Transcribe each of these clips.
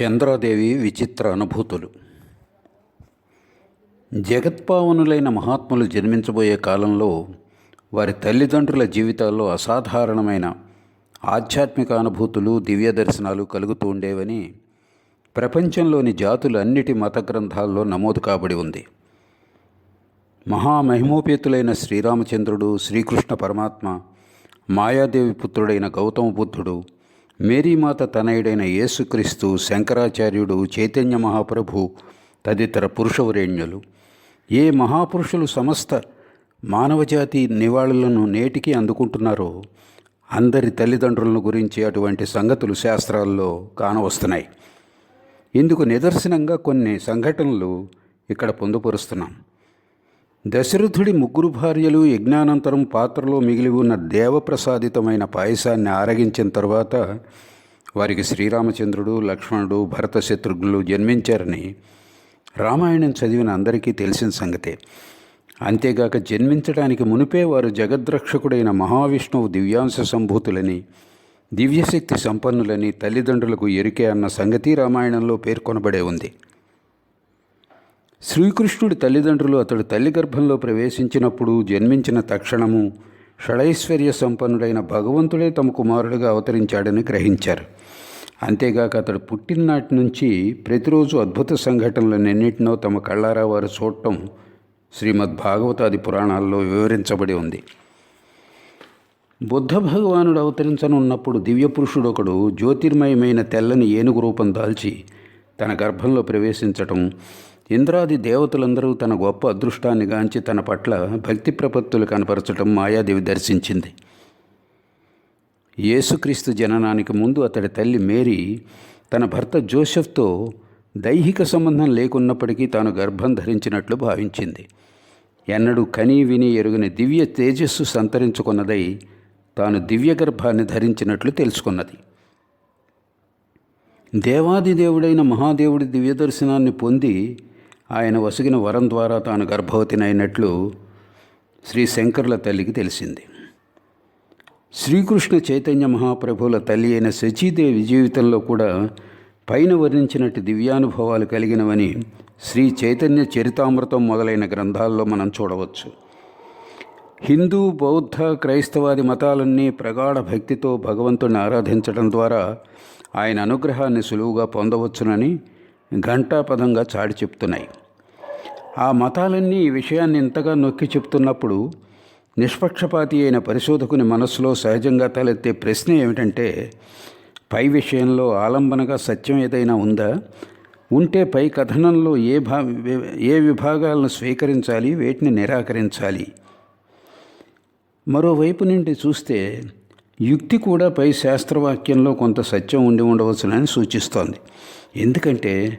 చంద్రాదేవి విచిత్ర అనుభూతులు. జగత్పావనులైన మహాత్ములు జన్మించబోయే కాలంలో వారి తల్లిదండ్రుల జీవితాల్లో అసాధారణమైన ఆధ్యాత్మిక అనుభూతులు దివ్య దర్శనాలు కలుగుతూ ఉండేవని ప్రపంచంలోని జాతులు అన్నిటి మత గ్రంథాల్లో నమోదు కాబడి ఉంది. మహామహిమోపేతులైన శ్రీరామచంద్రుడు శ్రీకృష్ణ పరమాత్మ మాయాదేవి పుత్రుడైన గౌతమ బుద్ధుడు మేరీమాత తనయుడైన యేసుక్రీస్తు శంకరాచార్యుడు చైతన్య మహాప్రభు తదితర పురుషవరేణ్యులు. ఏ మహాపురుషులు సమస్త మానవజాతి నివాళులను నేటికి అందుకుంటున్నారో అందరి తల్లిదండ్రులను గురించి అటువంటి సంగతులు శాస్త్రాల్లో కానవస్తున్నాయి. ఇందుకు నిదర్శనంగా కొన్ని సంఘటనలు ఇక్కడ పొందుపరుస్తున్నాం. దశరథుడి ముగ్గురు భార్యలు యజ్ఞానంతరం పాత్రలో మిగిలి ఉన్న దేవప్రసాదితమైన పాయసాన్ని ఆరగించిన తర్వాత వారికి శ్రీరామచంద్రుడు లక్ష్మణుడు భరత శత్రుఘ్నులు జన్మించారని రామాయణం చదివిన అందరికీ తెలిసిన సంగతే. అంతేగాక జన్మించడానికి మునిపే వారు జగద్రక్షకుడైన మహావిష్ణువు దివ్యాంశ సంభూతులని దివ్యశక్తి సంపన్నులని తల్లిదండ్రులకు ఎరికే అన్న సంగతి రామాయణంలో పేర్కొనబడే ఉంది. శ్రీకృష్ణుడి తల్లిదండ్రులు అతడు తల్లి గర్భంలో ప్రవేశించినప్పుడు జన్మించిన తక్షణము షడైశ్వర్య సంపన్నుడైన భగవంతుడే తమ కుమారుడిగా అవతరించాడని గ్రహించారు. అంతేగాక అతడు పుట్టిననాటి నుంచి ప్రతిరోజు అద్భుత సంఘటనలన్నింటినో తమ కళ్ళారా వారు చూడటం శ్రీమద్ భాగవతాది పురాణాల్లో వివరించబడి ఉంది. బుద్ధ భగవానుడు అవతరించనున్నప్పుడు దివ్యపురుషుడు ఒకడు జ్యోతిర్మయమైన తెల్లని ఏనుగు రూపం దాల్చి తన గర్భంలో ప్రవేశించటం ఇంద్రాది దేవతలందరూ తన గొప్ప అదృష్టాన్ని గాంచి తన పట్ల భక్తి ప్రపత్తులు కనపరచటం మాయాదేవి దర్శించింది. యేసుక్రీస్తు జననానికి ముందు అతడి తల్లి మేరీ తన భర్త జోసెఫ్తో దైహిక సంబంధం లేకున్నప్పటికీ తాను గర్భం ధరించినట్లు భావించింది. ఎన్నడూ కనీ విని ఎరుగని దివ్య తేజస్సు సంతరించుకున్నదై తాను దివ్య గర్భాన్ని ధరించినట్లు తెలుసుకున్నది. దేవాది దేవుడైన మహాదేవుడి దివ్య దర్శనాన్ని పొంది ఆయన వసిగిన వరం ద్వారా తాను గర్భవతినైనట్లు శ్రీ శంకర్ల తల్లికి తెలిసింది. శ్రీకృష్ణ చైతన్య మహాప్రభువుల తల్లి అయిన శచీదేవి జీవితంలో కూడా పైన వర్ణించినట్టు దివ్యానుభవాలు కలిగినవని శ్రీ చైతన్య చరితామృతం మొదలైన గ్రంథాల్లో మనం చూడవచ్చు. హిందూ బౌద్ధ క్రైస్తవాది మతాలన్నీ ప్రగాఢ భక్తితో భగవంతుని ఆరాధించడం ద్వారా ఆయన అనుగ్రహాన్ని సులువుగా పొందవచ్చునని ఘంటాపదంగా చాటి చెప్తున్నాయి. ఆ మతాలన్నీ ఈ విషయాన్ని ఇంతగా నొక్కి చెప్తున్నప్పుడు నిష్పక్షపాతి అయిన పరిశోధకుని మనస్సులో సహజంగా తలెత్తే ప్రశ్న ఏమిటంటే పై విషయంలో ఆలంబనగా సత్యం ఏదైనా ఉందా? ఉంటే పై కథనంలో ఏ భా ఏ విభాగాలను స్వీకరించాలి? వేటిని నిరాకరించాలి? మరోవైపు నుండి చూస్తే యుక్తి కూడా పై శాస్త్రవాక్యంలో కొంత సత్యం ఉండి ఉండవచ్చునని సూచిస్తోంది. ఎందుకంటే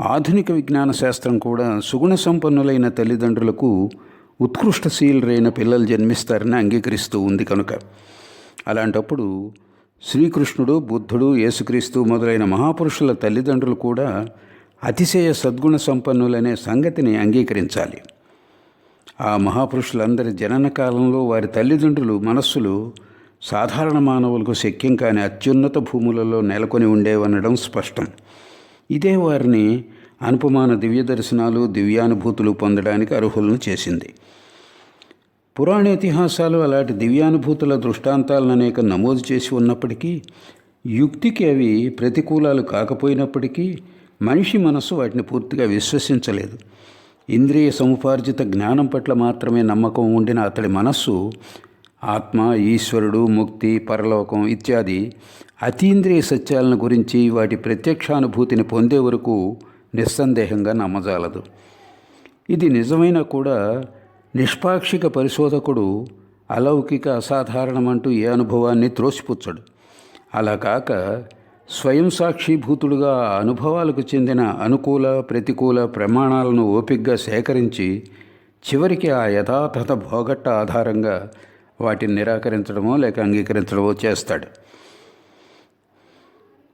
ఆధునిక విజ్ఞాన శాస్త్రం కూడా సుగుణ సంపన్నులైన తల్లిదండ్రులకు ఉత్కృష్టశీలురైన పిల్లలు జన్మిస్తారని అంగీకరిస్తూ ఉంది కనుక. అలాంటప్పుడు శ్రీకృష్ణుడు బుద్ధుడు యేసుక్రీస్తు మొదలైన మహాపురుషుల తల్లిదండ్రులు కూడా అతిశయ సద్గుణ సంపన్నులనే సంగతిని అంగీకరించాలి. ఆ మహాపురుషులందరి జనన కాలంలో వారి తల్లిదండ్రులు మనస్సులు సాధారణ మానవులకు శక్యం కాని అత్యున్నత భూములలో నెలకొని ఉండేవనడం స్పష్టం. ఇదే వారిని అనుపమాన దివ్య దర్శనాలు దివ్యానుభూతులు పొందడానికి అర్హులను చేసింది. పురాణ ఇతిహాసాలు అలాంటి దివ్యానుభూతుల దృష్టాంతాలను అనేక నమోదు చేసి ఉన్నప్పటికీ యుక్తికి అవి ప్రతికూలాలు కాకపోయినప్పటికీ మనిషి మనస్సు వాటిని పూర్తిగా విశ్వసించలేదు. ఇంద్రియ సముపార్జిత జ్ఞానం పట్ల మాత్రమే నమ్మకం ఉండిన అతడి మనస్సు ఆత్మ ఈశ్వరుడు ముక్తి పరలోకం ఇత్యాది అతీంద్రియ సత్యాలను గురించి వాటి ప్రత్యక్షానుభూతిని పొందే వరకు నిస్సందేహంగా నమ్మజాలదు. ఇది నిజమైన కూడా నిష్పాక్షిక పరిశోధకుడు అలౌకిక అసాధారణమంటూ ఏ అనుభవాన్ని త్రోసిపుచ్చడు. అలా కాక స్వయం సాక్షిభూతుడుగా ఆ అనుభవాలకు చెందిన అనుకూల ప్రతికూల ప్రమాణాలను ఓపిగ్గా సేకరించి చివరికి ఆ యథాతథ భోగట్ట ఆధారంగా వాటిని నిరాకరించడమో లేక అంగీకరించడమో చేస్తాడు.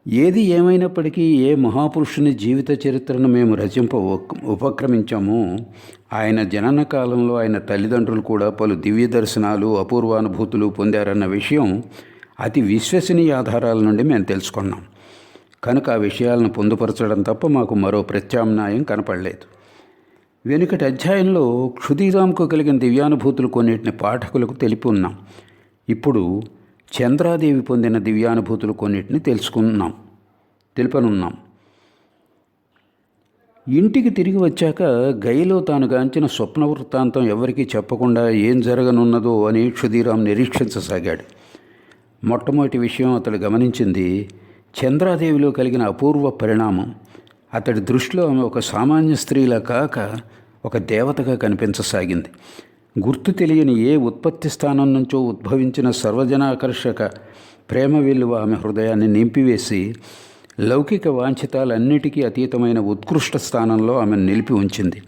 ఏది ఏమైనప్పటికీ ఏ మహాపురుషుని జీవిత చరిత్రను మేము రచింప ఉపక్రమించామో ఆయన జనన కాలంలో ఆయన తల్లిదండ్రులు కూడా పలు దివ్య దర్శనాలు అపూర్వానుభూతులు పొందారన్న విషయం అతి విశ్వసనీయ ఆధారాల నుండి మేము తెలుసుకున్నాం. కనుక ఆ విషయాలను పొందుపరచడం తప్ప మాకు మరో ప్రత్యామ్నాయం కనపడలేదు. వెనుకటి అధ్యాయంలో క్షుదీరాంకు కలిగిన దివ్యానుభూతులు కొన్నిటిని పాఠకులకు తెలిపి ఉన్నాం ఇప్పుడు చంద్రాదేవి పొందిన దివ్యానుభూతులు కొన్నిటిని తెలుసుకున్నాం. తెలుపనున్నాం. ఇంటికి తిరిగి వచ్చాక గైలో తాను గాంచిన స్వప్న వృత్తాంతం ఎవరికీ చెప్పకుండా ఏం జరగనున్నదో అని క్షుదీరాం నిరీక్షించసాగాడు. మొట్టమొదటి విషయం అతడు గమనించింది చంద్రాదేవిలో కలిగిన అపూర్వ పరిణామం. అతడి దృష్టిలో ఆమె ఒక సామాన్య స్త్రీలా కాక ఒక దేవతగా కనిపించసాగింది. గుర్తు తెలియని ఏ ఉత్పత్తి స్థానం నుంచో ఉద్భవించిన సర్వజనాకర్షక ప్రేమ విలువ ఆమె హృదయాన్ని నింపివేసి లౌకిక వాంఛితాలన్నిటికీ అతీతమైన ఉత్కృష్ట స్థానంలో ఆమె నిలిపి ఉంచింది.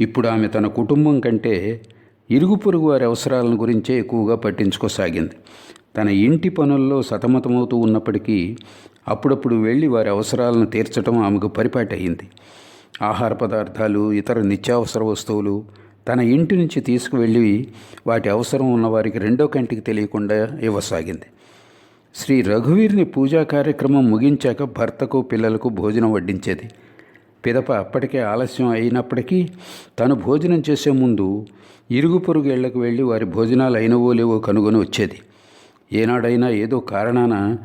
ఇప్పుడు ఆమె తన కుటుంబం కంటే ఇరుగు పొరుగు వారి అవసరాలను గురించే ఎక్కువగా పట్టించుకోసాగింది. తన ఇంటి పనుల్లో సతమతమవుతూ ఉన్నప్పటికీ అప్పుడప్పుడు వెళ్ళి వారి అవసరాలను తీర్చడం ఆమెకు పరిపాటి అయింది ఆహార పదార్థాలు ఇతర నిత్యావసర వస్తువులు తన ఇంటి నుంచి తీసుకువెళ్ళి వాటి అవసరం ఉన్న వారికి రెండో కంటికి తెలియకుండా ఇవ్వసాగింది. శ్రీ రఘువీర్ని పూజా కార్యక్రమం ముగించాక భర్తకు పిల్లలకు భోజనం వడ్డించేది. పిదప అప్పటికే ఆలస్యం అయినప్పటికీ తను భోజనం చేసే ముందు ఇరుగు పొరుగు ఇళ్ళకు వెళ్ళి వారి భోజనాలు అయినవో లేవో కనుగొని వచ్చేది. ఏనాడైనా ఏదో కారణాన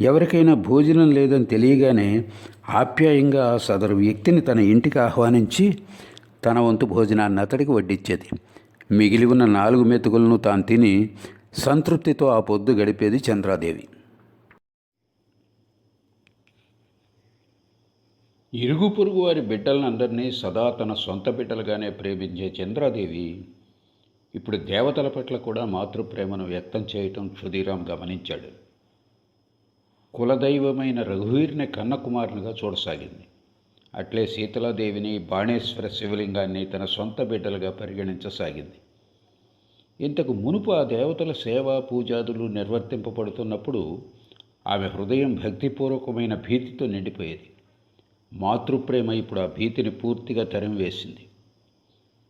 ఎవరికైనా భోజనం లేదని తెలియగానే ఆప్యాయంగా సదరు వ్యక్తిని తన ఇంటికి ఆహ్వానించి తన వంతు భోజనాన్ని అతడికి వడ్డించేది మిగిలి ఉన్న నాలుగు మెతుకులను తాను తిని సంతృప్తితో ఆ పొద్దు గడిపేది చంద్రాదేవి. ఇరుగు పొరుగు వారి బిడ్డలందరినీ సదా తన సొంత బిడ్డలుగానే ప్రేమించే చంద్రాదేవి ఇప్పుడు దేవతల పట్ల కూడా మాతృప్రేమను వ్యక్తం చేయటం సుధీరాం గమనించాడు. కులదైవమైన రఘువీర్ని కన్నకుమారునిగా చూడసాగింది. అట్లే శీతలాదేవిని బాణేశ్వర శివలింగాన్ని తన సొంత బిడ్డలుగా పరిగణించసాగింది. ఇంతకు మునుపు ఆ దేవతల సేవా పూజాదులు నిర్వర్తింపబడుతున్నప్పుడు ఆమె హృదయం భక్తిపూర్వకమైన భీతితో నిండిపోయేది. మాతృప్రేమ ఇప్పుడు ఆ భీతిని పూర్తిగా తరిమివేసింది.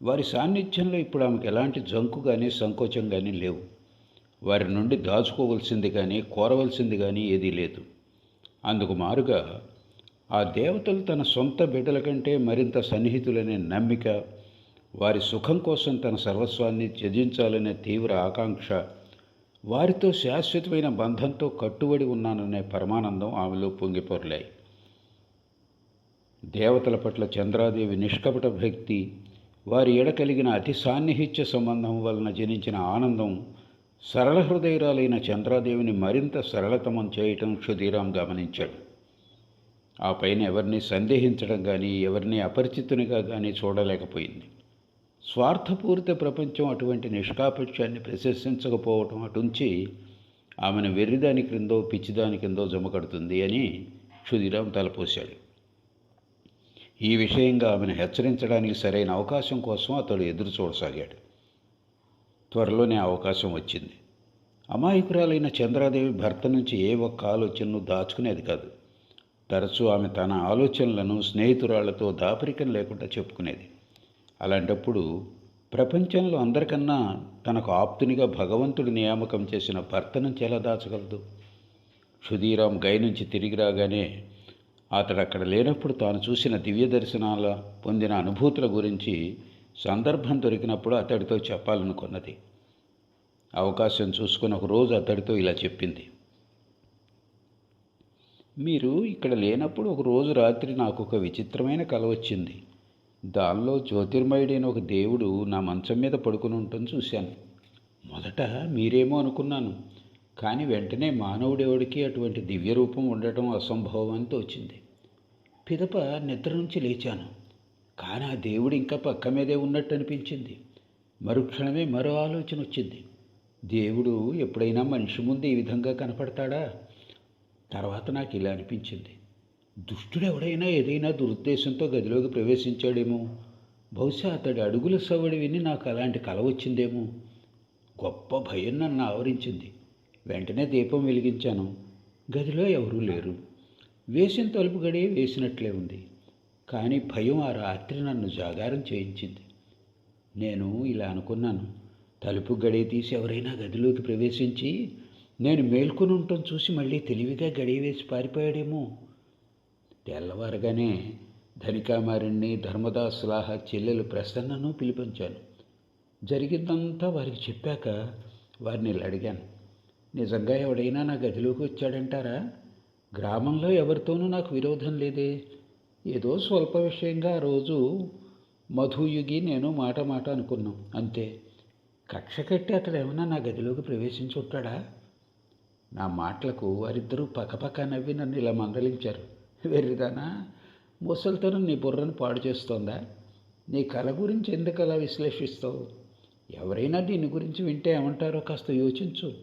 వారి సాన్నిధ్యంలో ఇప్పుడు ఆమెకు ఎలాంటి జంకు కానీ సంకోచం కానీ లేవు. వారి నుండి దాచుకోవలసింది కానీ కోరవలసింది కానీ ఏదీ లేదు. అందుకు మారుగా ఆ దేవతలు తన సొంత బిడ్డల కంటే మరింత సన్నిహితులనే నమ్మిక వారి సుఖం కోసం తన సర్వస్వాన్ని త్యజించాలనే తీవ్ర ఆకాంక్ష వారితో శాశ్వతమైన బంధంతో కట్టుబడి ఉన్నాననే పరమానందం ఆమెలో పొంగిపొరలాయి. దేవతల పట్ల చంద్రాదేవి నిష్కపట భక్తి వారి ఎడ కలిగిన అతి సాన్నిహిత్య సంబంధం వలన జనించిన ఆనందం సరళ హృదయరాలైన చంద్రాదేవిని మరింత సరళతమం చేయటం క్షుధీరాం గమనించాడు. ఆ పైన ఎవరిని సందేహించడం కానీ ఎవరిని అపరిచితునిగా కానీ చూడలేకపోయింది. స్వార్థపూరిత ప్రపంచం అటువంటి నిష్కాపక్షాన్ని ప్రశంసించకపోవటం అటుంచి ఆమెను వెర్రిదాని క్రిందో పిచ్చిదాని కిందో జమకడుతుంది అని క్షుదిరాం తలపోశాడు. ఈ విషయంగా ఆమెను హెచ్చరించడానికి సరైన అవకాశం కోసం అతడు ఎదురు చూడసాగాడు. త్వరలోనే అవకాశం వచ్చింది. అమాయకురాలైన చంద్రాదేవి భర్త నుంచి ఏ ఒక్క ఆలోచనను దాచుకునేది కాదు. తరచూ ఆమె తన ఆలోచనలను స్నేహితురాళ్ళతో దాపరికం లేకుండా చెప్పుకునేది. అలాంటప్పుడు ప్రపంచంలో అందరికన్నా తనకు ఆప్తునిగా భగవంతుడి నియామకం చేసిన భర్త నుంచి ఎలా దాచగలదు? సుధీరాం గై నుంచి తిరిగి రాగానే అతడు అక్కడ లేనప్పుడు తాను చూసిన దివ్య దర్శనాల పొందిన అనుభూతుల గురించి సందర్భం దొరికినప్పుడు అతడితో చెప్పాలనుకున్నది. అవకాశం చూసుకుని ఒక రోజు అతడితో ఇలా చెప్పింది. మీరు ఇక్కడ లేనప్పుడు ఒక రోజు రాత్రి నాకు ఒక విచిత్రమైన కల వచ్చింది. దానిలో జ్యోతిర్మయుడైన ఒక దేవుడు నా మంచం మీద పడుకుని ఉంటుంది చూశాను. మొదట మీరేమో అనుకున్నాను కానీ వెంటనే మానవుడెవడికి అటువంటి దివ్య రూపం ఉండటం అసంభవం అని తోచింది. పిదప నిద్ర నుంచి లేచాను. కానీ ఆ దేవుడు ఇంకా పక్క మీదే ఉన్నట్టు అనిపించింది. మరుక్షణమే మరో ఆలోచన వచ్చింది. దేవుడు ఎప్పుడైనా మనిషి ముందు ఈ విధంగా కనపడతాడా? తర్వాత నాకు ఇలా అనిపించింది. దుష్టుడు ఎవడైనా ఏదైనా దురుద్దేశంతో గదిలోకి ప్రవేశించాడేమో. బహుశా అతడి అడుగుల సవడి విని నాకు అలాంటి కల వచ్చిందేమో. గొప్ప భయం నన్ను ఆవరించింది. వెంటనే దీపం వెలిగించాను. గదిలో ఎవరూ లేరు. వేసిన తలుపు గడియ వేసినట్లే ఉంది. కానీ భయం ఆ రాత్రి నన్ను జాగారం చేయించింది. నేను ఇలా అనుకున్నాను. తలుపు గడియ తీసి ఎవరైనా గదిలోకి ప్రవేశించి నేను మేల్కొని ఉండటం చూసి మళ్ళీ తెలివిగా గడియ వేసి పారిపోయాడేమో. తెల్లవారగానే ధనికామారిణ్ణి ధర్మదాసులాహ చెల్లెలు ప్రసన్నను పిలిపించాను. జరిగిందంతా వారికి చెప్పాక వారిని అడిగాను. నిజంగా ఎవడైనా నా గదిలోకి వచ్చాడంటారా? గ్రామంలో ఎవరితోనూ నాకు విరోధం లేదే. ఏదో స్వల్ప విషయంగా ఆ రోజు మధుయుగి నేను మాట మాట అనుకున్నాం అంతే. కక్ష కట్టి అతడు ఏమైనా నా గదిలోకి ప్రవేశించి ఉంటాడా? నా మాటలకు వారిద్దరూ పక్కపక్క నవ్వి నన్ను ఇలా మందలించారు. వెర్రిదానా ముసలితనం నీ బుర్రను పాడు చేస్తోందా? నీ కళ గురించి ఎందుకు అలా విశ్లేషిస్తావు? ఎవరైనా దీని గురించి వింటే ఏమంటారో కాస్త యోచించు.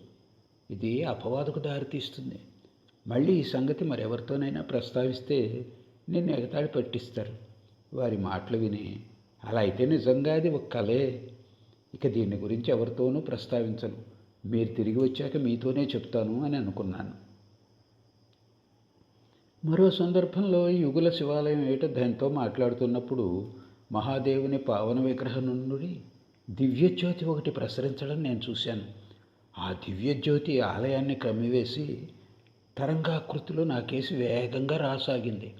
ఇది అపవాదకు దారితీస్తుంది. మళ్ళీ ఈ సంగతి మరెవరితోనైనా ప్రస్తావిస్తే నిన్ను ఎగతాళి పట్టిస్తారు. వారి మాటలు విని అలా అయితే నిజంగా అది ఒక కలే. ఇక దీని గురించి ఎవరితోనూ ప్రస్తావించను. మీరు తిరిగి వచ్చాక మీతోనే చెప్తాను అని అనుకున్నాను. మరో సందర్భంలో యుగుల శివాలయం ఏట దానితో మాట్లాడుతున్నప్పుడు మహాదేవుని పావన విగ్రహం నుండి దివ్యజ్యోతి ఒకటి ప్రసరించడం నేను చూశాను. ఆ దివ్యజ్యోతి ఆలయాన్ని కమ్మివేసి తరంగాకృతిలో నాకేసి వేగంగా రాసాగింది.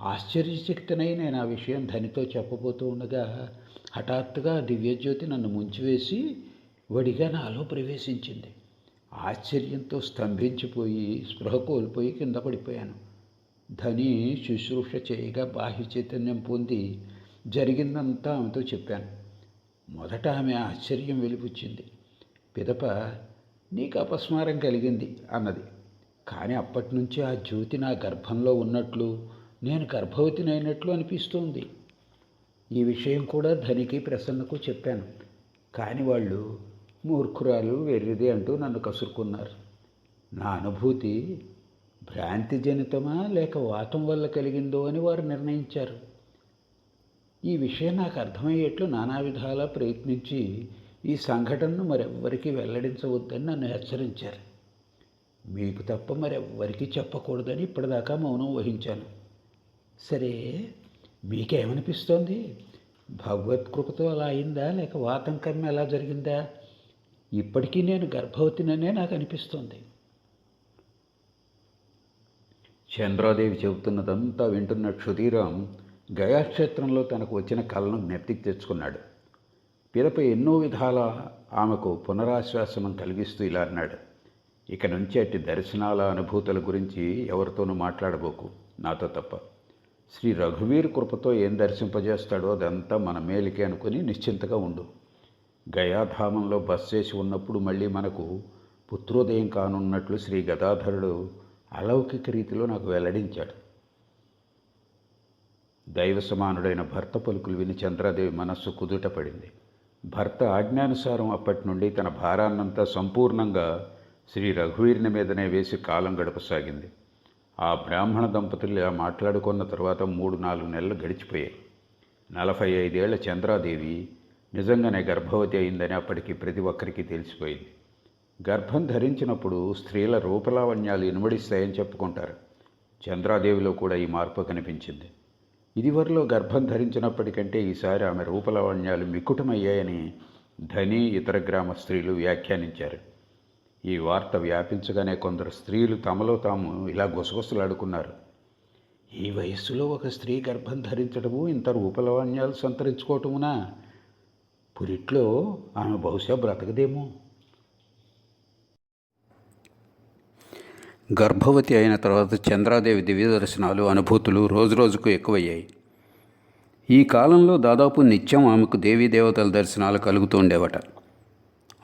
ఆశ్చర్యశక్తినై నేను ఆ విషయం ధనితో చెప్పబోతూ ఉండగా హఠాత్తుగా దివ్యజ్యోతి నన్ను ముంచివేసి వడిగా నాలో ప్రవేశించింది. ఆశ్చర్యంతో స్తంభించిపోయి స్పృహ కోల్పోయి కింద పడిపోయాను. ధని శుశ్రూష చేయగా బాహ్య చైతన్యం పొంది జరిగిందంతా ఆమెతో చెప్పాను. మొదట ఆమె ఆశ్చర్యం వెలిపుచ్చింది. పిదప నీకు అపస్మారం కలిగింది అన్నది. కానీ అప్పటి నుంచి ఆ జ్యోతి నా గర్భంలో ఉన్నట్లు నేను గర్భవతినైనట్లు అనిపిస్తోంది. ఈ విషయం కూడా ధనికి ప్రసన్నకు చెప్పాను. కానీ వాళ్ళు మూర్ఖురాలు వెర్రిది అంటూ నన్ను కసురుకున్నారు. నా అనుభూతి భ్రాంతి జనితమా లేక వాతం వల్ల కలిగిందో అని వారు నిర్ణయించారు. ఈ విషయం నాకు అర్థమయ్యేట్లు నానా విధాలా ప్రయత్నించి ఈ సంఘటనను మరెవ్వరికీ వెల్లడించవద్దని నన్ను హెచ్చరించారు. మీకు తప్ప మరెవ్వరికీ చెప్పకూడదని ఇప్పటిదాకా మౌనం వహించాను. సరే మీకేమనిపిస్తోంది? భగవత్కృపతో అలా అయిందా? లేక వాతం కర్మ ఎలా జరిగిందా? ఇప్పటికీ నేను గర్భవతిననే నాకు అనిపిస్తోంది చంద్రాదేవి చెబుతున్నదంతా వింటున్న క్షుధీరాం గయాక్షేత్రంలో తనకు వచ్చిన కళను జ్ఞప్తికి తెచ్చుకున్నాడు. పిదప ఎన్నో విధాల ఆమెకు పునరాశ్వాసనం కలిగిస్తూ ఇలా అన్నాడు. ఇక నుంచి అట్టి దర్శనాల అనుభూతుల గురించి ఎవరితోనూ మాట్లాడబోకు. నాతో తప్ప. శ్రీ రఘువీర్ కృపతో ఏం దర్శింపజేస్తాడో అదంతా మన మేలికే అనుకుని నిశ్చింతగా ఉండు. గయాధామంలో బస్ చేసి ఉన్నప్పుడు మళ్ళీ మనకు పుత్రోదయం కానున్నట్లు శ్రీ గదాధరుడు అలౌకిక రీతిలో నాకు వెల్లడించాడు. దైవ సమానుడైన భర్త పలుకులు విని చంద్రాదేవి మనస్సు కుదుట పడింది. భర్త ఆజ్ఞానుసారం అప్పటి నుండి తన భారాన్నంతా సంపూర్ణంగా శ్రీ రఘువీరుని మీదనే వేసి కాలం గడపసాగింది. ఆ బ్రాహ్మణ దంపతులు ఇలా మాట్లాడుకున్న తర్వాత మూడు నాలుగు నెలలు గడిచిపోయాయి. నలభై ఐదేళ్ళ చంద్రాదేవి నిజంగానే గర్భవతి అయిందని అప్పటికి ప్రతి ఒక్కరికి తెలిసిపోయింది. గర్భం ధరించినప్పుడు స్త్రీల రూపలావణ్యాలు ఇనుమడిస్తాయని చెప్పుకుంటారు. చంద్రాదేవిలో కూడా ఈ మార్పు కనిపించింది. ఇదివరలో గర్భం ధరించినప్పటికంటే ఈసారి ఆమె రూపలావణ్యాలు మిక్కుటమయ్యాయని ధని ఇతర గ్రామ స్త్రీలు వ్యాఖ్యానించారు. ఈ వార్త వ్యాపించగానే కొందరు స్త్రీలు తమలో తాము ఇలా గుసగుసలాడుకున్నారు. ఈ వయస్సులో ఒక స్త్రీ గర్భం ధరించడము ఇంత రూపలావణ్యాలు సంతరించుకోవటమునా? పురిట్లో ఆమె బహుశా బ్రతకదేమో. గర్భవతి అయిన తర్వాత చంద్రాదేవి దివ్య దర్శనాలు అనుభూతులు రోజురోజుకు ఎక్కువయ్యాయి. ఈ కాలంలో దాదాపు నిత్యం ఆమెకు దేవీ దేవతల దర్శనాలు కలుగుతూ ఉండేవట.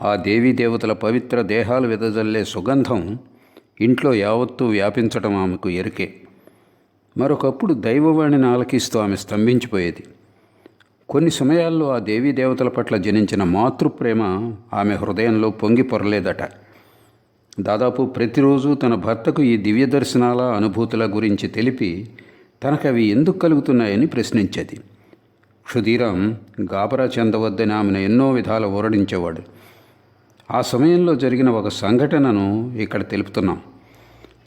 ఆ దేవీ దేవతల పవిత్ర దేహాలు వెదజల్లే సుగంధం ఇంట్లో యావత్తూ వ్యాపించటం ఆమెకు ఎరికే. మరొకప్పుడు దైవవాణిని ఆలకిస్తూ ఆమె స్తంభించిపోయేది. కొన్ని సమయాల్లో ఆ దేవీ దేవతల పట్ల జనించిన మాతృప్రేమ ఆమె హృదయంలో పొంగి పొరలేదట. దాదాపు ప్రతిరోజు తన భర్తకు ఈ దివ్య దర్శనాల అనుభూతుల గురించి తెలిపి తనకు అవి ఎందుకు కలుగుతున్నాయని ప్రశ్నించేది. క్షుధీరాం గాబరా చెందవద్దని ఆమెను ఎన్నో విధాల ఓరడించేవాడు. ఆ సమయంలో జరిగిన ఒక సంఘటనను ఇక్కడ తెలుపుతున్నాం.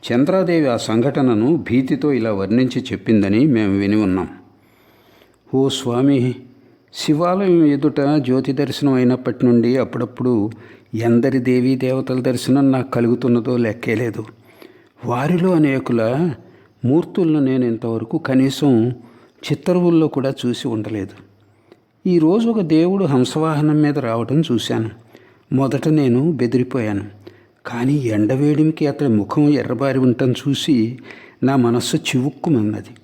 చంద్రాదేవి ఆ సంఘటనను భీతితో ఇలా వర్ణించి చెప్పిందని మేము విని ఉన్నాం. ఓ స్వామి శివాలయం ఎదుట జ్యోతి దర్శనం అయినప్పటి నుండి అప్పుడప్పుడు ఎందరి దేవీ దేవతల దర్శనం నాకు కలుగుతున్నదో లెక్కేలేదు వారిలో అనేకుల మూర్తులను నేను ఇంతవరకు కనీసం చిత్తరువుల్లో కూడా చూసి ఉండలేదు. ఈరోజు ఒక దేవుడు హంసవాహనం మీద రావడం చూశాను. మొదట నేను బెదిరిపోయాను. కానీ ఎండవేడిమికి అతడి ముఖం ఎర్రబారి ఉండటం చూసి నా మనస్సు చివుక్కుమన్నది.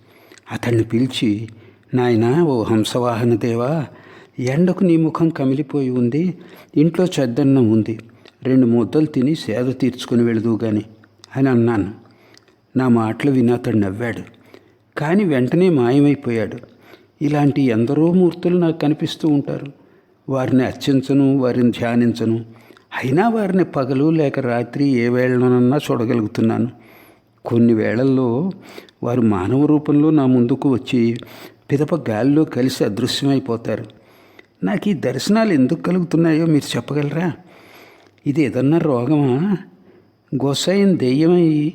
అతన్ని పిలిచి నాయన ఓ హంసవాహన దేవా ఎండకు నీ ముఖం కమిలిపోయి ఉంది ఇంట్లో చెద్దన్నం ఉంది రెండు ముద్దలు తిని సేద తీర్చుకుని వెళదు గాని అని అన్నాను. నా మాటలు విని అతడు నవ్వాడు. కానీ వెంటనే మాయమైపోయాడు. ఇలాంటి ఎందరో మూర్తులు నాకు కనిపిస్తూ ఉంటారు. వారిని అర్చించను వారిని ధ్యానించను. అయినా వారిని పగలు లేక రాత్రి ఏ వేళనన్నా చూడగలుగుతున్నాను. కొన్ని వేళల్లో వారు మానవ రూపంలో నా ముందుకు వచ్చి పిదప గాలిలో కలిసి అదృశ్యమైపోతారు. నాకు ఈ దర్శనాలు ఎందుకు కలుగుతున్నాయో మీరు చెప్పగలరా? ఇది ఏదన్నా రోగమా? గోసాయం దెయ్యమై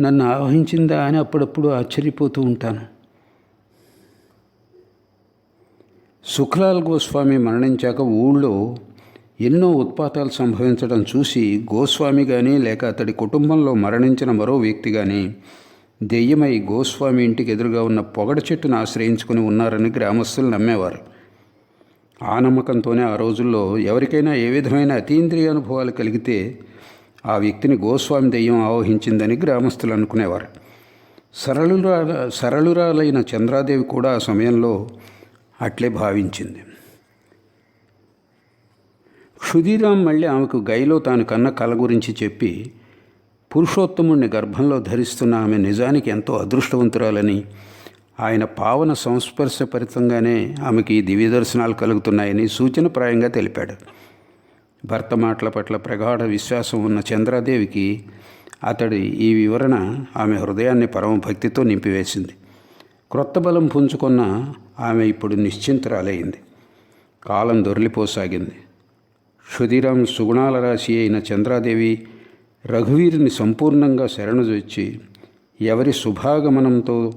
నన్ను ఆవహించిందా అని అప్పుడప్పుడు ఆశ్చర్యపోతూ ఉంటాను. సుఖలాల్ గోస్వామి మరణించాక ఊళ్ళో ఎన్నో ఉత్పాతాలు సంభవించడం చూసి గోస్వామి కానీ లేక అతడి కుటుంబంలో మరణించిన మరో వ్యక్తి కానీ దెయ్యమై గోస్వామి ఇంటికి ఎదురుగా ఉన్న పొగడ చెట్టును ఆశ్రయించుకుని ఉన్నారని గ్రామస్తులు నమ్మేవారు. ఆ నమ్మకంతోనే ఆ రోజుల్లో ఎవరికైనా ఏ విధమైన అతీంద్రియ అనుభవాలు కలిగితే ఆ వ్యక్తిని గోస్వామి దెయ్యం ఆవహించిందని గ్రామస్తులు అనుకునేవారు. సరళురా సరళురాలైన చంద్రాదేవి కూడా ఆ సమయంలో అట్లే భావించింది. క్షుదీరాం మళ్ళీ ఆమెకు గైలో తాను కన్న కల గురించి చెప్పి పురుషోత్తముణ్ణి గర్భంలో ధరిస్తున్న ఆమె నిజానికి ఎంతో అదృష్టవంతురాలని ఆయన పావన సంస్పర్శపరితంగానే ఆమెకి దివ్య దర్శనాలు కలుగుతున్నాయని సూచనప్రాయంగా తెలిపాడు. భర్త మాటల పట్ల ప్రగాఢ విశ్వాసం ఉన్న చంద్రాదేవికి అతడి ఈ వివరణ ఆమె హృదయాన్ని పరమభక్తితో నింపివేసింది. క్రొత్త బలం పుంజుకున్న ఆమె ఇప్పుడు నిశ్చింతరాలైంది. కాలం దొరిలిపోసాగింది. క్షుదిరాం సుగుణాల రాశి అయిన చంద్రాదేవి రఘువీరుని సంపూర్ణంగా శరణుజొచ్చి ఎవరి శుభాగమనంతో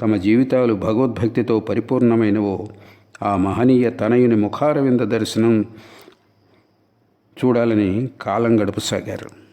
తమ జీవితాలు భగవద్భక్తితో పరిపూర్ణమైనవో ఆ మహనీయ తనయుని ముఖారవింద దర్శనం చూడాలని కాలం గడపసాగారు.